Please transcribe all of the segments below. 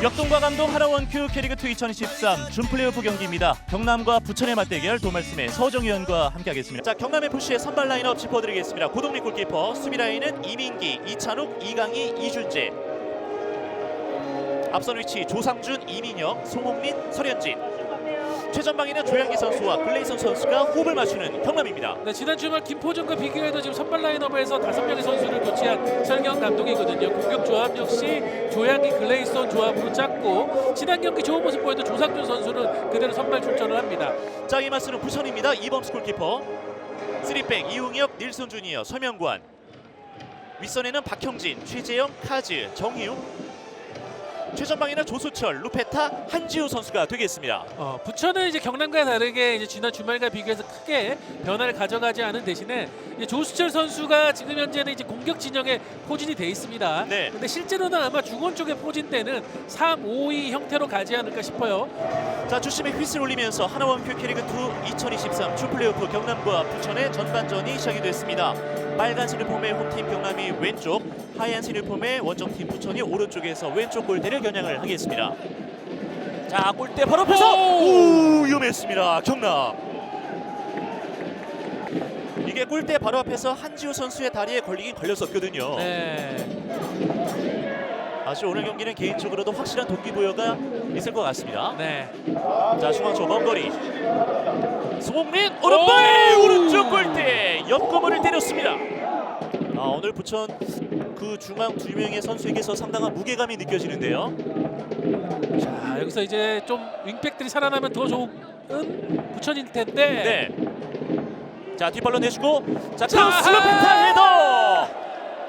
역동과 감동 하나원큐 캐리그 2 2023 준플레이오프 경기입니다. 경남과 부천의 맞대결 도말씀의 서정 위원과 함께하겠습니다. 자 경남 FC의 선발 라인업 짚어드리겠습니다. 고동리 골키퍼 수비 라인은 이민기, 이찬욱, 이강희, 이준재. 앞선 위치 조상준, 이민혁, 송홍민, 설현진. 최전방에는 조양기 선수와 글레이son 선수가 호흡을 맞추는 경남입니다. 네, 지난 주말 김포전과 비교해도 지금 선발 라인업에서 다섯 명의 선수를 교체한 설경 감독이거든요. 공격 조합 역시 조양기 글레이son 조합으로 짰고 지난 경기 좋은 모습 보였던 조상준 선수는 그대로 선발 출전을 합니다. 자 이마스는 부천입니다. 이범수 골키퍼 3백 이웅혁 닐슨 주니어 서명관 윗선에는 박형진 최재영 카즈 정희웅 최전방에는 조수철 루페타 한지우 선수가 되겠습니다. 어, 부천은 이제 경남과 다르게 이제 지난 주말과 비교해서 크게 변화를 가져가지 않은 대신에 이제 조수철 선수가 지금 현재는 이제 공격 진영에 포진이 돼 있습니다. 네. 근데 실제로는 아마 중원 쪽에 포진되는 3, 5, 2 형태로 가지 않을까 싶어요. 자 주심의 휘슬 올리면서 하나원 큐 캐리그2 2023 주플레이오프 경남과 부천의 전반전이 시작이 됐습니다. 빨간 유니폼의 홈팀 경남이 왼쪽, 하얀 유니폼의 원정팀 부천이 오른쪽에서 왼쪽 골대를 겨냥을 하겠습니다. 자 골대 바로 앞에서 오! 오 위험했습니다. 경남. 이게 골대 바로 앞에서 한지우 선수의 다리에 걸리긴 걸렸었거든요. 네. 사실 오늘 경기는 개인적으로도 확실한 동기부여가 있을 것 같습니다. 네. 자 중앙쪽 먼 거리 송민 오른발 오! 오른쪽 골대 옆구멍을 때렸습니다. 아 오늘 부천 그 중앙 두 명의 선수에게서 상당한 무게감이 느껴지는데요. 자, 여기서 이제 좀 윙백들이 살아나면 더 좋은 부천일 텐데. 네. 자 뒷발로 내주고 자 자, 크로스 루펜타 헤더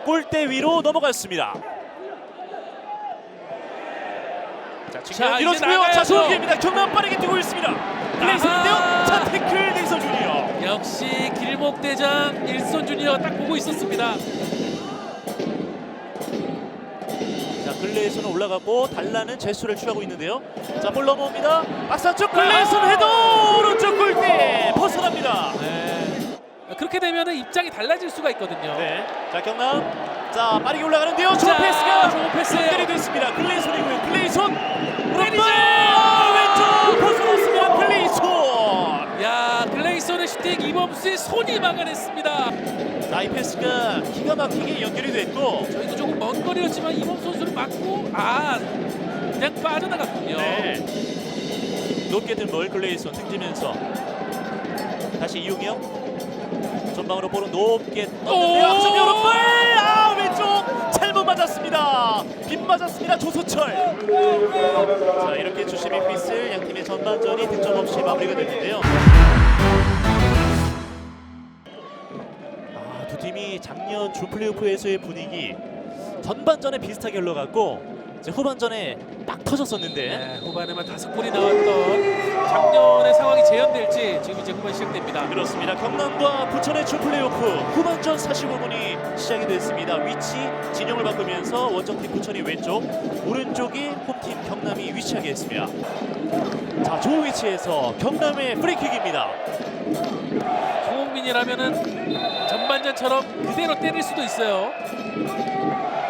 골대 위로 넘어갔습니다. 자 자, 지금 밀어주고요. 자 기회입니다. 경남 빠르게 뛰고 있습니다. 플레이스인데요. 자 태클 내서 주니어. 역시 길목 대장 일손 주니어 딱 보고 있었습니다. 자 글레이스는 올라가고 달라는 제스처를 취하고 있는데요. 자볼 넘어옵니다. 박사 쪽 글레이스는 헤더 오른쪽 골대 벗어납니다. 네. 그렇게 되면 입장이 달라질 수가 있거든요. 네. 자 경남. 자 빠르게 올라가는데요. 좋은 자, 패스가 좋은 패스. 연결이 됐습니다. 글레이손이고요. 글레이손! 오른발 아, 왼쪽 벗어났습니다. 글레이손. 야 글레이son의 슈팅 이범수의 손이 막아냈습니다. 자 이 패스가 기가 막히게 연결이 됐고. 저희도 조금 먼 거리였지만 이범수 선수를 맞고 아 그냥 빠져나갔군요. 네. 높게 든볼 글레이손 등지면서 다시 이용영 전방으로 볼은 높게 떴는데 오! 앞선 오른발 아 왼쪽 잘못 맞았습니다 빗 맞았습니다 조소철 자 이렇게 주심의 휘슬 양 팀의 전반전이 득점 없이 마무리가 됐는데요 작년 주 플레이오프에서의 분위기 전반전에 비슷하게 흘러갔고 이제 후반전에 딱 터졌었는데 네, 후반에만 다섯 골이 나왔던 작년의 상황이 재현될지 지금 이제 후반 시작됩니다. 그렇습니다. 경남과 부천의 주 플레이오프 후반전 45분이 시작이 됐습니다. 위치 진영을 바꾸면서 원정팀 부천이 왼쪽, 오른쪽이 홈팀 경남이 위치하게 했습니다. 자, 좋은 위치에서 경남의 프리킥입니다. 송홍민이라면은 전반전처럼 그대로 때릴 수도 있어요.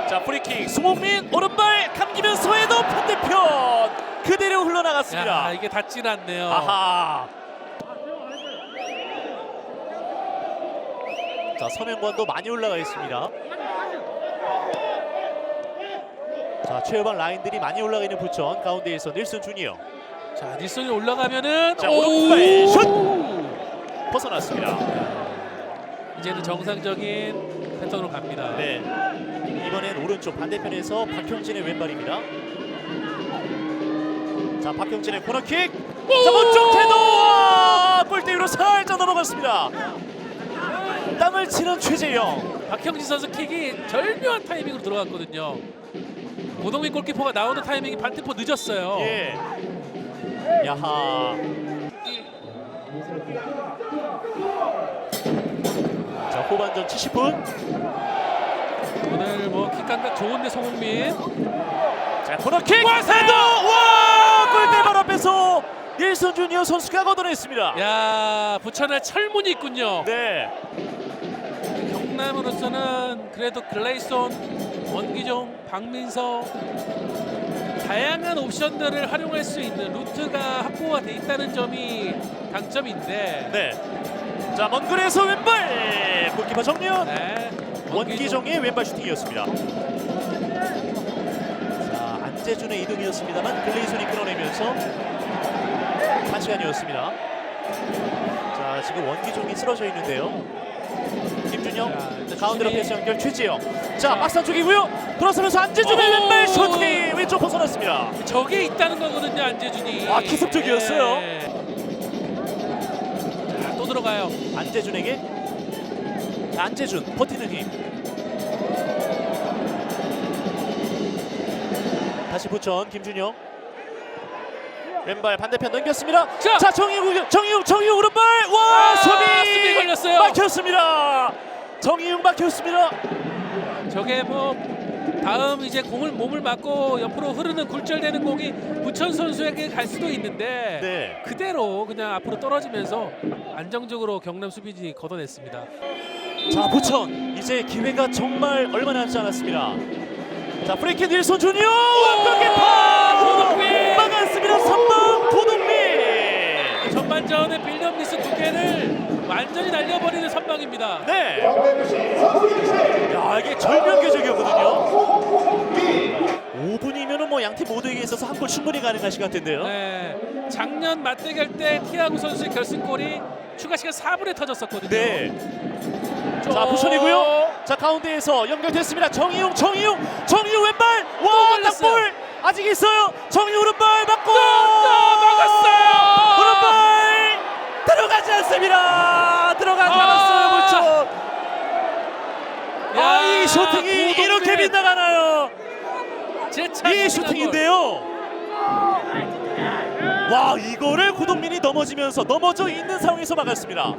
자, 프리킥 송홍민 오른발 감기면서 해도 반대편 그대로 흘러나갔습니다. 야 이게 닿질 않네요. 아하. 자 서명관도 많이 올라가 있습니다. 자 최후방 라인들이 많이 올라가 있는 부천 가운데에서 닐슨 주니어 자 닐슨이 올라가면은 자, 오! 오른발 슛! 벗어났습니다. 이제는 정상적인 패턴으로 갑니다. 네 이번엔 오른쪽 반대편에서 박형진의 왼발입니다. 자 박형진의 코너킥 자 먼쪽 태도 아, 골대 위로 살짝 넘어갔습니다. 땅을 치는 최재영 박형진 선수 킥이 절묘한 타이밍으로 들어갔거든요. 고동민 골키퍼가 나오는 타이밍이 반대포 늦었어요. 예. 야하. 자 후반전 70분. 오늘 뭐킥 감각 좋은데 송흥민. 자 코너킥. 헤더. 와 골대 바로 앞에서 닐슨 주니어 선수가 걷어냈습니다. 야 부천에 철문이 있군요. 네. 경남으로서는 그래도 글레이son, 원기종, 박민서 다양한 옵션들을 활용할 수 있는 루트가 확보가 돼 있다는 점이 강점인데 네. 자, 먼 거리에서 왼발 골키퍼 정면. 네. 원기종의 왼발 슈팅이었습니다. 자, 안재준의 이동이었습니다만 글레이손이 끌어내면서 한 시간이었습니다. 자, 지금 원기종이 쓰러져 있는데요. 김준영 자, 가운데로 패스 연결 최지영. 자, 박스 쪽이고요. 돌아서면서 안재준의 오! 왼발 슈팅 왼쪽 벗어났습니다. 저게 있다는 거거든요 안재준이. 아, 기습적이었어요. 네. 자, 또 들어가요. 안재준에게 안재준 버티는 힘. 다시 부천 김준영 왼발 반대편 넘겼습니다. 자! 자, 정희웅 정희웅 정희웅 오른발 와 아, 수비 수비 걸렸어요. 막혔습니다. 정희웅 막혔습니다. 저게 뭐 다음 이제 공을 몸을 맞고 옆으로 흐르는 굴절되는 공이 부천 선수에게 갈 수도 있는데 네. 그대로 그냥 앞으로 떨어지면서 안정적으로 경남 수비진이 걷어냈습니다. 자 부천 이제 기회가 정말 얼마 남지 않았습니다. 자 프레이크 닐손 주니어 완벽히 고 선방입니다. 네. 야 이게 절명교적이었거든요. 5분이면은 뭐 양 팀 모두에게 있어서 한 골 충분히 가능한 시간 텐데요. 네, 작년 맞대결 때 티아구 선수의 결승골이 추가 시간 4분에 터졌었거든요. 네. 저- 자 부천이고요. 자 가운데에서 연결됐습니다. 정희용, 정희용, 정희용 왼발. 와. 땅볼 아직 있어요. 정희용 오른발 맞고 막았어요. 오른발 들어가지 않습니다. 들어가지 아. 않았어요 부천. 야, 아이 슈팅이 고동민. 이렇게 빗나가나요? 이 슈팅인데요. 와 이거를 고동민이 넘어지면서 넘어져 있는 상황에서 막았습니다.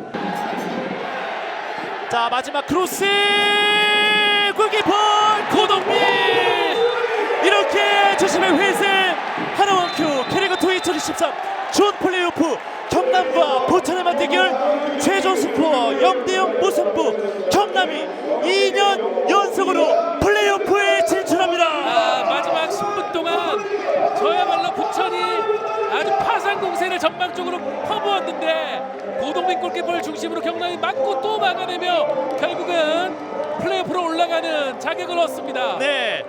자 마지막 크로스 골키퍼 고동민 이렇게 주심의 회생 하나원큐 캐리그 2 2023 준 플레이오프 경남과 부천의 맞대결 최종 스코어 0대0 무승부 경남이 2년 연속으로 플레이오프에 진출합니다. 아, 마지막 10분 동안 저야말로 부천이 아주 파상 공세를 전방쪽으로 퍼부었는데 고동민 골키퍼를 중심으로 경남이 맞고 또 막아내며 결국은 플레이오프로 올라가는 자격을 얻습니다. 네.